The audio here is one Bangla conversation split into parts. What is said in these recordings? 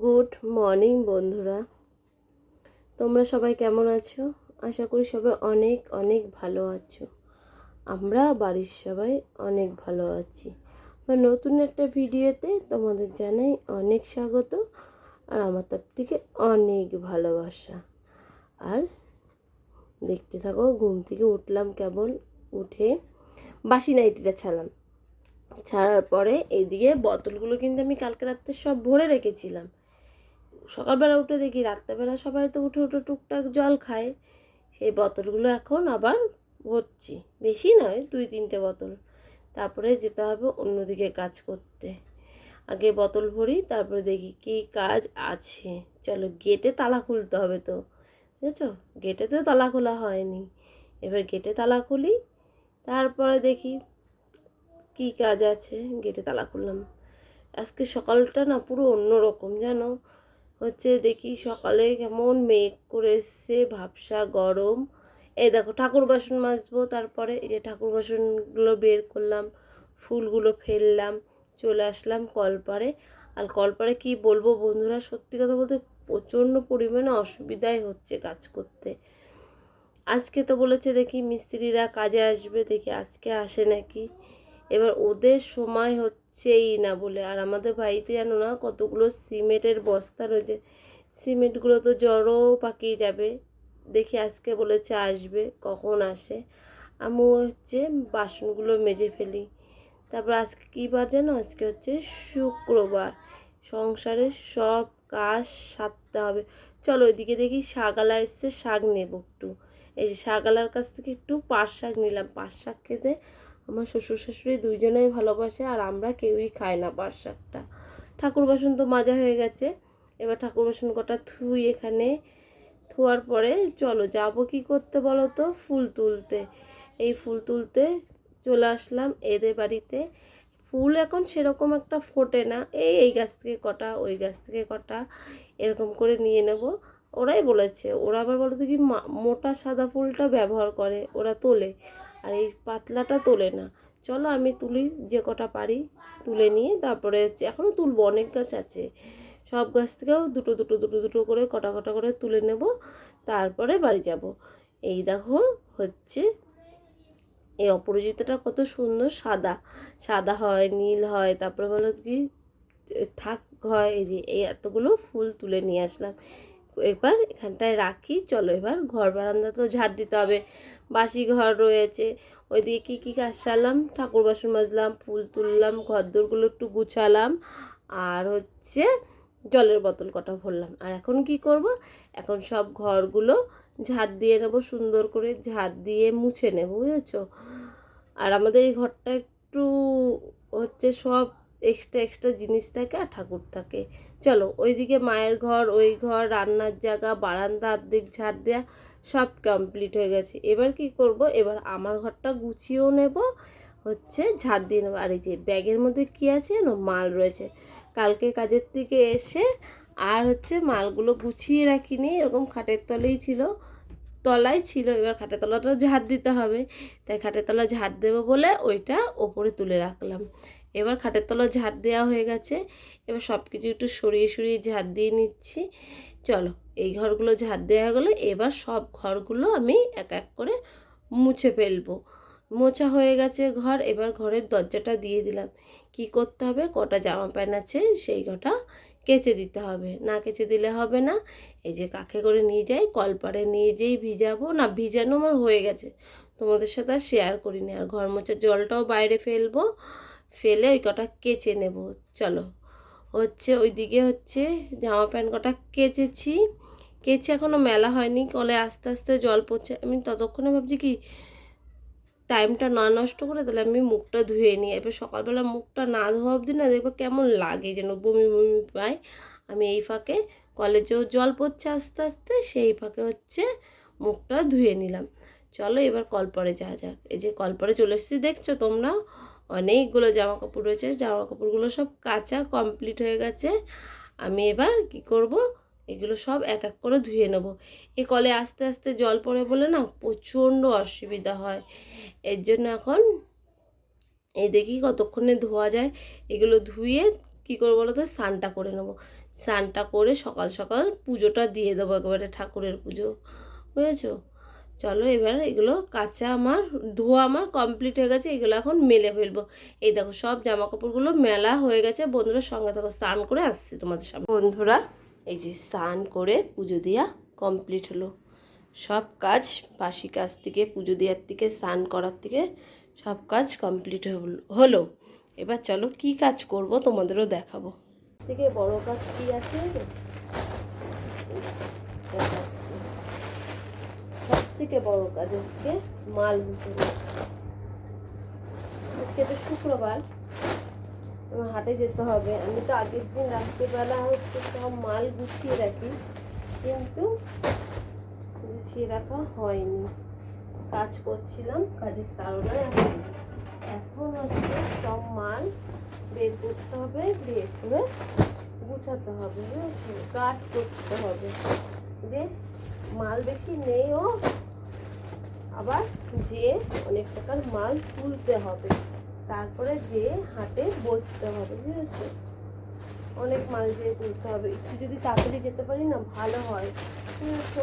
গুড মর্নিং বন্ধুরা। তোমরা সবাই কেমন আছো? আশা করি সবাই অনেক অনেক ভালো আছো। আমরা বাড়ির সবাই অনেক ভালো আছি। আমার নতুন একটা ভিডিওতে তোমাদের জানাই অনেক স্বাগত আর আমার তরফ থেকে অনেক ভালোবাসা। আর দেখতে থাকো, ঘুম থেকে উঠলাম কেবল, উঠে বাসি নাইটিটা ছাড়লাম। ছাড়ার পরে এইদিকে বোতলগুলো কিন্তু আমি কালকে রাত্রে সব ভরে রেখেছিলাম। সকালবেলা উঠে দেখি রাত্রেবেলা সবাই তো উঠে উঠে টুকটাক জল খায়। সেই বোতলগুলো এখন আবার ভরছি। বেশি নয়, দুই তিনটে বোতল। তারপরে যেতে হবে অন্যদিকে কাজ করতে। আগে বোতল ভরি, তারপরে দেখি কী কাজ আছে। চলো গেটে তালা খুলতে হবে তো। বুঝেছ? গেটে তো তালা খোলা হয়নি। এবার গেটে তালা খুলি, তারপরে দেখি কী কাজ আছে। গেটে তালা খুললাম। আজকে সকালটা না পুরো অন্যরকম, জানো? হচ্ছে দেখি সকালে কেমন মেঘ করে এসছে ভাবসা, গরম। এই দেখো, ঠাকুর বাসন মাজবো, তারপরে এই যে ঠাকুর বাসনগুলো বের করলাম, ফুলগুলো ফেললাম, চলে আসলাম কলপারে আর কলপারে কি বলব বন্ধুরা, সত্যি কথা বলতে প্রচণ্ড পরিমাণে অসুবিধাই হচ্ছে কাজ করতে। আজকে তো বলেছে দেখি মিস্ত্রিরা কাজে আসবে, দেখি আজকে আসে নাকি। এবার ওদের সময় হচ্ছেই না বলে। আর আমাদের বাড়িতে জানো না কতগুলো সিমেন্টের বস্তা রয়েছে। সিমেন্টগুলো তো জড়ও পাকিয়ে যাবে। দেখি আজকে বলেছে আসবে, কখন আসে। আমি হচ্ছে বাসনগুলো মেজে ফেলি। তারপর আজকে কী বার জানো আজকে হচ্ছে শুক্রবার। সংসারের সব কাজ সারতে হবে। চলো ওইদিকে দেখি শাগালা এসছে, শাক নেব একটু। এই যে শাগালার কাছ থেকে একটু পাট শাক নিলাম। পাট শাক খেতে আমার শ্বশুর শাশুড়ি দুইজনেই ভালোবাসে আর আমরা কেউই খাই না পাট শাকটা। ঠাকুর বাসন তো মাজা হয়ে গেছে। এবার ঠাকুর বাসন কটা থুই এখানে। থোয়ার পরে চলো, যাব কি করতে বলো তো? ফুল তুলতে। এই ফুল তুলতে চলে আসলাম এদের বাড়িতে। ফুল এখন সেরকম একটা ফোটে না। এই এই গাছ থেকে কটা, ওই গাছ থেকে কটা এরকম করে নিয়ে নেব। ওরাই বলেছে, ওরা আবার বলো তো কি মোটা সাদা ফুলটা ব্যবহার করে, ওরা তোলে। আর এই পাতলাটা তোলে না। চলো আমি তুলি, যে কটা পারি তুলে নিয়ে তারপরে এখনও তুলবো, অনেক গাছ আছে। সব গাছ থেকেও দুটো দুটো দুটো দুটো করে কটা কটা করে তুলে নেব, তারপরে বাড়ি যাব। এই দেখো হচ্ছে এই অপরাজিতাটা কত সুন্দর সাদা। সাদা হয়, নীল হয়, তারপরে বলো কি, থাক হয় এই যে এই এতগুলো ফুল তুলে নিয়ে আসলাম। এবার এখানটায় রাখি, চলো এবার ঘর বারান্দা তো ঝাড় দিতে হবে। বাসি ঘর রয়েছে। ওইদিকে কী কী কাজ সারলাম? ঠাকুর বাসন মাজলাম, ফুল তুললাম, ঘরদোরগুলো একটু গুছালাম, আর হচ্ছে জলের বোতল কটা ভরলাম। আর এখন কি করব? এখন সব ঘরগুলো ঝাড় দিয়ে নেব, সুন্দর করে ঝাড় দিয়ে মুছে নেব, বুঝেছ? আর আমাদের এই ঘরটা একটু হচ্ছে সব এক্সট্রা এক্সট্রা জিনিস থাকে আর ঠাকুর থাকে। চলো, ওইদিকে মায়ের ঘর, ওই ঘর, রান্নার জায়গা, বারান্দা, অর্ধেক ঝাড় দেওয়া সব কমপ্লিট হয়ে গেছে। এবার কি করব? এবার আমার ঘরটা গুছিয়েও নেব। হচ্ছে ঝাড় দিয়ে নেব আর এই যে ব্যাগের মধ্যে কী আছে জানো মাল রয়েছে। কালকে কাজের থেকে এসে আর হচ্ছে মালগুলো গুছিয়ে রাখিনি। এরকম খাটের তলেই ছিল, তলায় ছিল। এবার খাটের তলাটা ঝাড় দিতে হবে। তাই খাটের তলা ঝাড় দেবো বলে ওইটা ওপরে তুলে রাখলাম। এবার খাটের তলা ঝাড় দেওয়া হয়ে গেছে। এবার সব কিছু একটু সরিয়ে সরিয়ে ঝাড় দিয়ে নিচ্ছি। চলো। এই ঘরগুলো ঝাড় দেওয়া গেলো, এবার সব ঘরগুলো আমি এক এক করে মুছে ফেলব। মোছা হয়ে গেছে ঘর, এবার ঘরের দরজাটা দিয়ে দিলাম। কি করতে হবে? কটা জামা প্যান্ট আছে, সেই কটা কেচে দিতে হবে। না কেচে দিলে হবে না। এই যে কাকে করে নিয়ে যাই? কলপারে নিয়ে যেই ভিজাবো। না, ভিজানো আমার হয়ে গেছে। তোমাদের সাথে আর শেয়ার করিনি। আর ঘর মোছার জলটাও বাইরে ফেলব। ফেলে ওই কটা কেচে নেব। চলো, হচ্ছে ওইদিকে হচ্ছে জামা প্যান্ট কটা কেচেছি। কেচে এখনও মেলা হয়নি, কলে আস্তে আস্তে জল পড়ছে। আমি ততক্ষণে ভাবছি কি টাইমটা না নষ্ট করে তাহলে আমি মুখটা ধুয়ে নিই। এবার সকালবেলা মুখটা না ধোয়া অবধি না, দেখব কেমন লাগে যেন, বমি বমি পায় আমি এই ফাঁকে কলে কলেজেও জল পড়ছে আস্তে আস্তে, সেই ফাঁকে হচ্ছে মুখটা ধুয়ে নিলাম। চলো এবার কলপরে যাওয়া যাক। এই যে কলপরে চলে এসেছি, দেখছ তোমরা? অনেকগুলো জামা কাপড় রয়েছে জামা কাপড়গুলো সব কাঁচা কমপ্লিট হয়ে গেছে। আমি এবার কি করব? এগুলো সব এক এক করে ধুয়ে নেব। এ কলে আস্তে আস্তে জল পড়ে বলে না প্রচণ্ড অসুবিধা হয়। এর জন্য এখন এই দেখি কতক্ষণে ধোয়া যায়। এগুলো ধুয়ে কী করব বলো তো স্নানটা করে নেব। স্নানটা করে সকাল সকাল পুজোটা দিয়ে দেবো একেবারে ঠাকুরের পুজো। বুঝেছ? চলো এবার এগুলো কাঁচা আমার, ধোয়া আমার কমপ্লিট হয়ে গেছে। এগুলো এখন মেলে ফেলব। এই দেখো সব জামা কাপড়গুলো মেলা হয়ে গেছে। বন্ধুরা সঙ্গে দেখো স্নান করে আসছি তোমাদের সামনে। বন্ধুরা এই যে স্নান করে পুজো দেওয়া কমপ্লিট হলো। সব কাজ বাসি কাজ থেকে, পুজো দেওয়ার থেকে, স্নান করার থেকে সব কাজ কমপ্লিট হলো এবার চলো কি কাজ করব তোমাদেরও দেখাবো। থেকে বড় কাজ কি আছে? সব থেকে বড় কাজ আজকে মাল আজকে তো শুক্রবার। হাটে যেতে হবে। আমি তো আগের দিন রাত্রিবেলা হচ্ছে সব মাল গুছিয়ে রাখি, কিন্তু গুছিয়ে রাখা হয়নি। কাজ করছিলাম, কাজের কারণে এখন হচ্ছে সব মাল বের করতে হবে, বের করে গুছাতে হবে, বুঝেছ? কাট করতে হবে। যে মাল বেশি নেইও, আবার যে অনেক টাকার মাল তুলতে হবে। তারপরে যে হাটে বসতে হবে, বুঝেছ? অনেক মাল দিয়ে তুলতে হবে। একটু যদি তাড়াতাড়ি যেতে পারি না, ভালো হয়। বুঝেছ?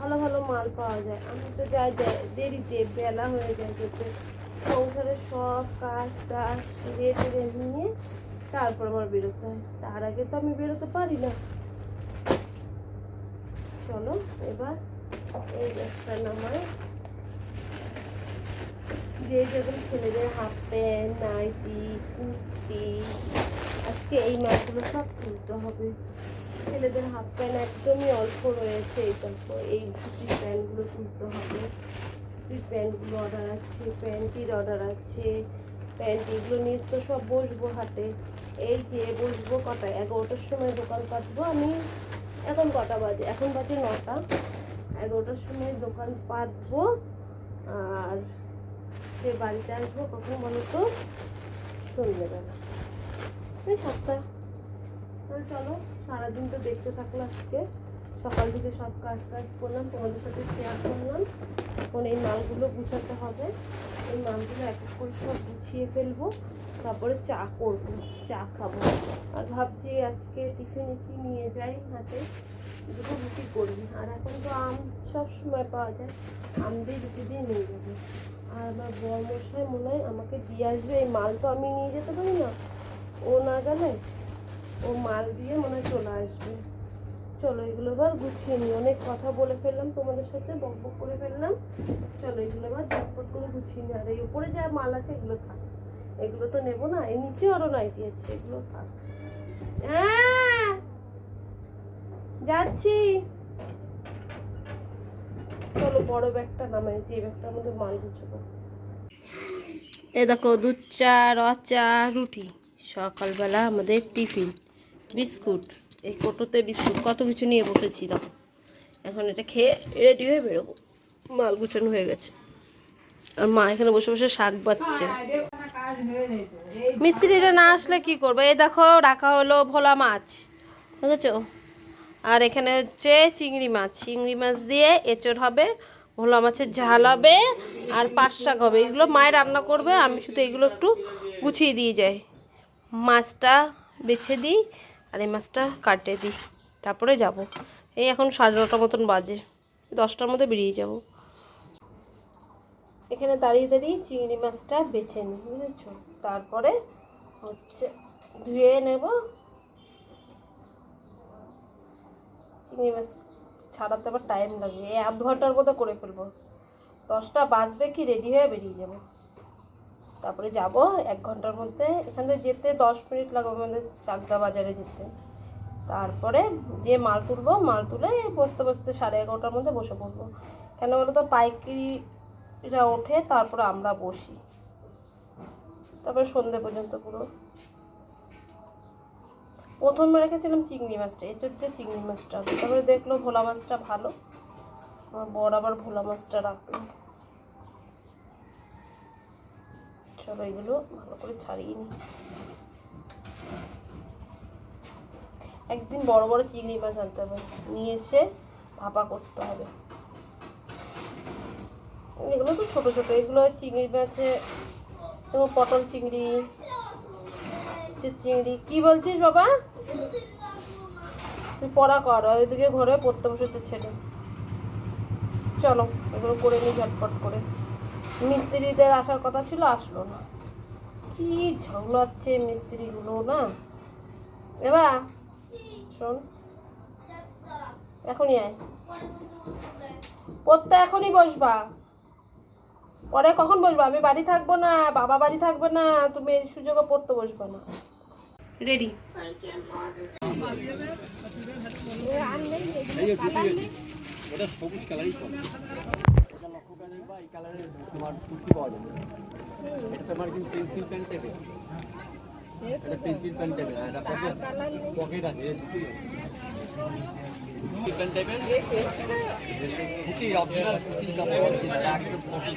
ভালো ভালো মাল পাওয়া যায়। আমি তো যাই যাই দেরিতে, বেলা হয়ে যায় যেতে। সংসারের সব কাজ টাজ সেরে টেরে নিয়ে তারপর আমার বেরোতে হয়। তার আগে তো আমি বেরোতে পারি না। চলো, এবার এই ব্যাগটা নামায়। যে যেগুলো ছেলেদের হাফ প্যান্ট নাইটি কুর্তি আজকে এই মাছগুলো সব তুলতে হবে। ছেলেদের হাফ প্যান্ট একদমই অল্প রয়েছে, এই দেখো এই ধুতি প্যান্টগুলো তুলতে হবে। প্যান্টগুলো অর্ডার আছে, প্যান্টির অর্ডার আছে। প্যান্ট এগুলো নিয়ে তো সব বসবো হাটে এই যে বসবো কটায় এগারোটার সময় দোকান পাতবো আমি। এখন কটা বাজে? এখন বাজে নটা। এগারোটার সময় দোকান পাতবো। আর যে বাড়িতে আসব কখন বলো তো সন্ধ্যেবেলা এই সাতটা। তাহলে চলো, সারাদিন তো দেখতে থাকল আজকে। সকাল থেকে সব কাজ কাজ করলাম, তোমাদের সাথে শেয়ার করলাম। এখন এই মালগুলো গুছাতে হবে। এই মালগুলো এক এক করে সব গুছিয়ে ফেলব, তারপরে চা করব, চা খাব। আর ভাবছি আজকে টিফিনে কি নিয়ে যাই হাতে? দুটো রুটি করবি আর এখন তো আম সব সময় পাওয়া যায়। আম দিয়ে রুটি দিয়ে নিয়ে যাব। আর আমার বর মশাই মনে হয় আমাকে দিয়ে আসবে। এই মাল তো আমি নিয়ে যেতে পারি না। ও না গেলে ও মাল দিয়ে মনে হয় চলে আসবে। চলো এগুলো এবার গুছিয়ে নিই। অনেক কথা বলে ফেললাম তোমাদের সাথে, বক বক করে ফেললাম। চলো এগুলো এবার ঝটপট করে গুছিয়ে নিই। আর এই উপরে যা মাল আছে এগুলো থাক। এগুলো তো নেব না এই নিচে আরও নাইটি আছে। এগুলো থাক। হ্যাঁ যাচ্ছি। চলো বড় ব্যাগটা নামাই যে ব্যাগটা আমাদের মাল গুছাবো। এ দেখো দুধ চা র চা রুটি সকালবেলা আমাদের টিফিন বিস্কুট। এই কোটোতে বিস্কুট কত কিছু নিয়ে বসেছি দেখো এখন এটা খেয়ে রেডি হয়ে বেরোবো। মাল গুছানো হয়ে গেছে। আর মা এখানে বসে বসে শাক বাচ্ছে। মিস্ত্রিটা না আসলে কি করবে? এই দেখো রাখা হলো ভোলা মাছ। বুঝেছ? আর এখানে হচ্ছে চিংড়ি মাছ। চিংড়ি মাছ দিয়ে এঁচড় হবে, ভোলা মাছের ঝাল হবে আর পাট শাক হবে। এগুলো মায়ের রান্না করবে, আমি শুধু এগুলো একটু গুছিয়ে দিয়ে যাই। মাছটা বেছে দিই আর এই মাছটা কাটে দিই। তারপরে যাব। এই এখন সাড়ে নটার মতন বাজে, দশটার মধ্যে বেরিয়ে যাব। এখানে দাঁড়িয়ে দাঁড়িয়ে চিংড়ি মাছটা বেছে নিই, বুঝেছ? তারপরে হচ্ছে ধুয়ে নেব চিংড়ি মাছ ছাড়াতে আবার টাইম লাগে। এই আধ ঘণ্টার মতো করে ফেলব। দশটা বাজবে কি রেডি হয়ে বেরিয়ে যাব। তারপরে যাব এক ঘণ্টার মধ্যে। এখান থেকে যেতে দশ মিনিট লাগবে আমাদের চাকদা বাজারে যেতে। তারপরে যে মাল তুলবো, মাল তুলে বসতে বসতে সাড়ে এগারোটার মধ্যে বসে পড়ব। কেন বলো তো? পাইকারিরা ওঠে, তারপরে আমরা বসি। তারপরে সন্ধে পর্যন্ত পুরো। প্রথমে রেখেছিলাম চিংড়ি মাছটা এর দিয়ে চিংড়ি মাছটা। তারপরে দেখল ভোলা মাছটা ভালো। আমার বর আবার ভোলা মাছটা রাখল। চলো এগুলো ভালো করে ছাড়িয়ে নিই। একদিন বড় বড় চিংড়ি মাছ আনতে হবে। নিয়ে এসে ভাপা করতে হবে। এগুলো তো ছোট ছোট, এগুলো চিংড়ি মাছে, যেমন পটল চিংড়ি চিংড়ি। কি বলছিস বাবা? পড়া কর ওইদিকে ঘরে পড়তে বসেছে ছেলে। চলো, এগুলো করে নি ঝটফট করে। মিস্ত্রিদের আসার কথা ছিল, আসলো না। কি ঝগলাচ্ছে মিস্ত্রিগুলো, না? এবার শোন। এখনই আয়। পড়তে এখনই বসবা। পরে কখন বসবা? আমি বাড়ি থাকব না, বাবা বাড়ি থাকবে না, তুমি এই সুযোগে পড়তে বসবা না। রেডি ওটা সবুজ কালারই চলে এটা আছে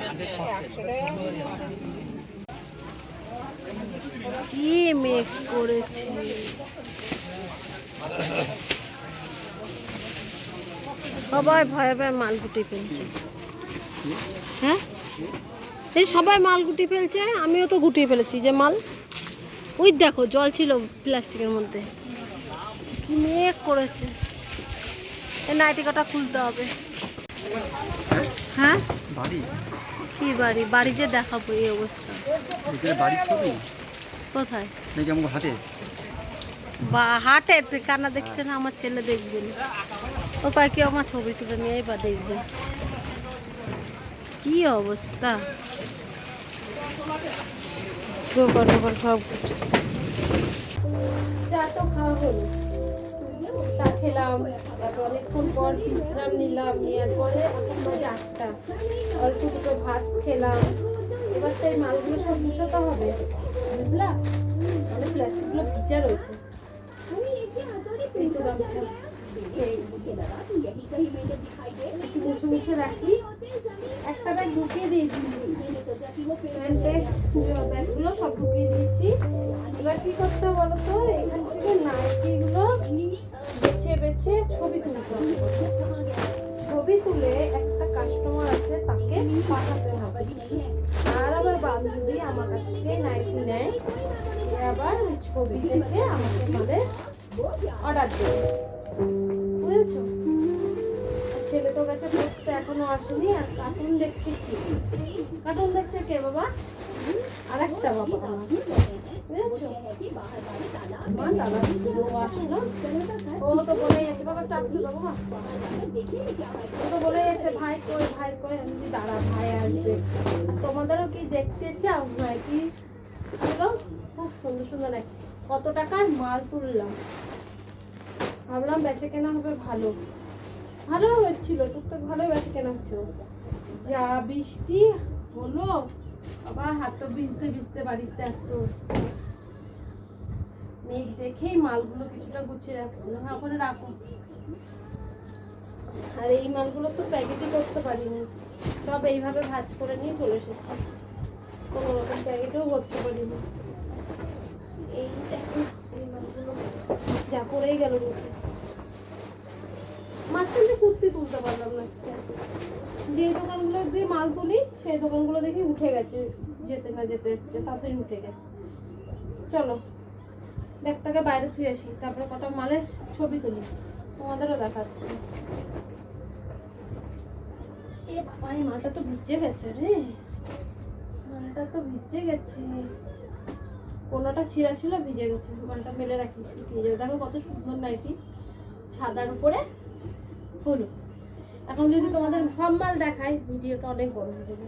হান্ড্রেড পার্সেন্ট কি মেক করেছে? সবাই ভয়ে ভয়ে মালগুটি ফেলছে। হ্যাঁ? এই সবাই মাল গুটি ফেলছে আমিও তো গুটিয়ে ফেলেছি যে মাল। ওই দেখো জল ছিল প্লাস্টিকের মধ্যে। কি মেক করেছে? এই নাইটি কটা খুলতে হবে। হ্যাঁ? বাড়ি? কি বাড়ি? বাড়ি যে দেখাবো এই অবস্থা। বাড়ির ছবি? কোথায়? নাকি আমাকে হাটে? বা হাটে তুই কান্না দেখছে না আমার ছেলে দেখবে না। ও পায় কি আমার ছবি তুলে নিয়েই বা দেখবে। কি অবস্থা? গোবর গোবর সব চা তো খাওয়া হলো। চা খেলাম। তারপর অনেকক্ষণ পর বিশ্রাম নিলাম নেওয়ার পরে এখন বাজে আটটা অল্প দুটো ভাত খেলাম। এবার তো এই মালগুলো সব মুছাতে হবে। বুঝলা? অনেক প্লাস্টিকগুলো ভিজা রয়েছে। মুছে মুছে রাখি। একটা ব্যাগ ঢুকিয়ে দিয়েছি ব্যাগগুলো সব ঢুকিয়ে দিয়েছি। এবার কি করতে বলো তো? এখান থেকে নাইটিগুলো বেছে বেছে ছবি তুলতে হবে। ছবি তুলে একটা কাস্টমার আছে তাকে পাঠাতে হবে। বান্ধবী আমার কাছ থেকে নাইটি নেয়। সে আবার ওই ছবি থেকে আমাকে আমাদের অর্ডার দেবে বুঝেছ? ছেলে তো গেছে পড়তে এখনও আসেনি, আর কার্টুন দেখছে কি? কার্টুন দেখছে কে বাবা? আর একটা বাবা। বুঝেছ? ও তো বলে যাচ্ছে বাবা একটু আসতে ও তো বলে ভাই কই ভাই কই, আমি দাঁড়া, ভাই আসবে। তোমাদেরও কি দেখতে চাও, ভাই, কি? এগুলো খুব সুন্দর সুন্দর নাকি কত টাকার মাল তুললাম। ভাবলাম বেচে কেনা হবে ভালো। ভালো হচ্ছিল, টুকটাক ভালোই বেচে কেনা হচ্ছিল। যা বৃষ্টি হলো আবার হাত তো ভিজতে ভিজতে বাড়িতে আসতো। মেঘ দেখেই মালগুলো কিছুটা গুছিয়ে রাখছিল হ্যাঁ ওখানে রাখো। আর এই মালগুলো তো প্যাকেটই করতে পারিনি। সব এইভাবে ভাজ করে নিয়ে চলে এসেছি। কোনো রকম প্যাকেটেও করতে পারিনি। এই দেখো, এই মালগুলো যা পড়েই গেল নিচে। মাঝখানে কুর্তি তুলতে পারলাম না আজকে। যে দোকানগুলো দিয়ে মাল তুলি, সেই দোকানগুলো দেখি উঠে গেছে, যেতে না যেতে এসছে, তাড়াতাড়ি উঠে গেছে। চলো, ব্যাগটাকে বাইরে থুয়ে আসি, তারপরে কটা মালের ছবি তুলি, তোমাদেরও দেখাচ্ছি। এ বাবা, এই মালটা তো ভিজে গেছে রে। মালটা তো ভিজে গেছে। কোনোটা ছিঁড়া ছিল, ভিজে গেছে। মালটা মেলে রাখি, শুকিয়ে যাবে। দেখো কত সুন্দর নাইটি সাদার উপরে হলুদ। এখন যদি তোমাদের সব মাল দেখাই ভিডিওটা অনেক বড় হয়ে যাবে।